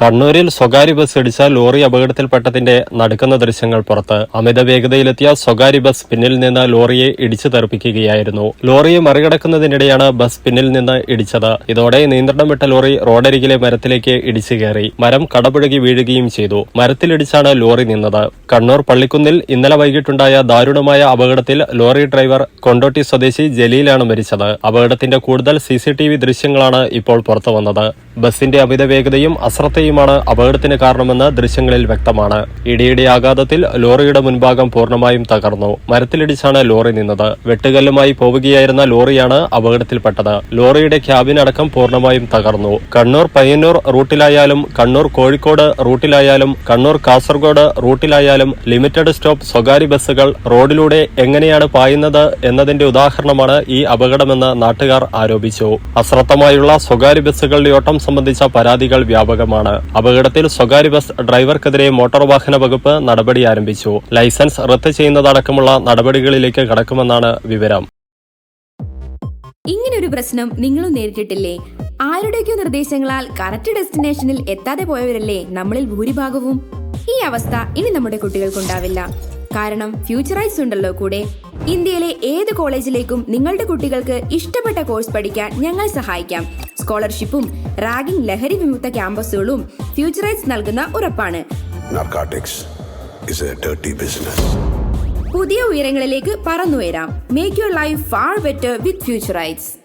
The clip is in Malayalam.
കണ്ണൂരിൽ സ്വകാര്യ ബസ് ഇടിച്ച ലോറി അപകടത്തിൽപ്പെട്ടതിന്റെ നടുക്കുന്ന ദൃശ്യങ്ങൾ പുറത്ത്. അമിത വേഗതയിലെത്തിയ സ്വകാര്യ ബസ് പിന്നിൽ നിന്ന് ലോറിയെ ഇടിച്ചു തെറിപ്പിക്കുകയായിരുന്നു. ലോറിയെ മറികടക്കുന്നതിനിടെയാണ് ബസ് പിന്നിൽ നിന്ന് ഇടിച്ചത്. ഇതോടെ നിയന്ത്രണം വിട്ട ലോറി റോഡരികിലെ മരത്തിലേക്ക് ഇടിച്ചു കയറി. മരം കടപുഴകി വീഴുകയും ചെയ്തു. മരത്തിലിടിച്ചാണ് ലോറി നിന്നത്. കണ്ണൂർ പള്ളിക്കുന്നിൽ ഇന്നലെ വൈകിട്ടുണ്ടായ ദാരുണമായ അപകടത്തിൽ ലോറി ഡ്രൈവർ കൊണ്ടോട്ടി സ്വദേശി ജലീലാണ് മരിച്ചത്. അപകടത്തിന്റെ കൂടുതൽ സിസിടിവി ദൃശ്യങ്ങളാണ് ഇപ്പോൾ പുറത്തുവന്നത്. ബസിന്റെ അമിത വേഗതയും അശ്രദ്ധയുമാണ് അപകടത്തിന് കാരണമെന്ന് ദൃശ്യങ്ങളിൽ വ്യക്തമാണ്. ഇടിയുടെ ആഘാതത്തിൽ ലോറിയുടെ മുൻഭാഗം പൂർണമായും തകർന്നു. മരത്തിലിടിച്ചാണ് ലോറി നിന്നത്. വെട്ടുകല്ലുമായി പോവുകയായിരുന്ന ലോറിയാണ് അപകടത്തിൽപ്പെട്ടത്. ലോറിയുടെ ക്യാബിൻ അടക്കം പൂർണമായും തകർന്നു. കണ്ണൂർ പയ്യന്നൂർ റൂട്ടിലായാലും കണ്ണൂർ കോഴിക്കോട് റൂട്ടിലായാലും കണ്ണൂർ കാസർഗോഡ് റൂട്ടിലായാലും ലിമിറ്റഡ് സ്റ്റോപ്പ് സ്വകാര്യ ബസ്സുകൾ റോഡിലൂടെ എങ്ങനെയാണ് പായുന്നത് എന്നതിന്റെ ഉദാഹരണമാണ് ഈ അപകടമെന്ന് നാട്ടുകാർ ആരോപിച്ചു. അശ്രദ്ധമായുള്ള സ്വകാര്യ ബസ്സുകളുടെ ഓട്ടം സംബന്ധിച്ച പരാതികൾ വ്യാപകമാണ്. അപകടത്തിൽ സ്വകാര്യ ബസ് ഡ്രൈവർക്കെതിരെ മോട്ടോർ വാഹന വകുപ്പ് നടപടി ആരംഭിച്ചു. ലൈസൻസ് റദ്ദ് ചെയ്യുന്നതടക്കമുള്ള നടപടികളിലേക്ക് കടക്കുമെന്നാണ് വിവരം. ഇങ്ങനൊരു പ്രശ്നം നിങ്ങളും നേരിട്ടിട്ടില്ലേ? ആരുടെയൊക്കെയോ നിർദ്ദേശങ്ങളാൽ കറക്റ്റ് ഡെസ്റ്റിനേഷനിൽ എത്താതെ പോയവരല്ലേ നമ്മളിൽ ഭൂരിഭാഗവും? ഈ അവസ്ഥ ഇനി നമ്മുടെ കുട്ടികൾക്കുണ്ടാവില്ല. കാരണം ഫ്യൂച്ചറൈസ് ഉണ്ടല്ലോ കൂടെ. ഇന്ത്യയിലെ ഏത് കോളേജിലേക്കും നിങ്ങളുടെ കുട്ടികൾക്ക് ഇഷ്ടപ്പെട്ട കോഴ്സ് പഠിക്കാൻ ഞങ്ങൾ സഹായിക്കാം. സ്കോളർഷിപ്പും റാഗിംഗ് ലഹരി വിമുക്ത ക്യാമ്പസുകളും ഫ്യൂച്ചറൈസ് നൽകുന്ന ഉറപ്പാണ്. പുതിയ ഉയരങ്ങളിലേക്ക് പറന്നുയരാം. Make your life far better with Futurites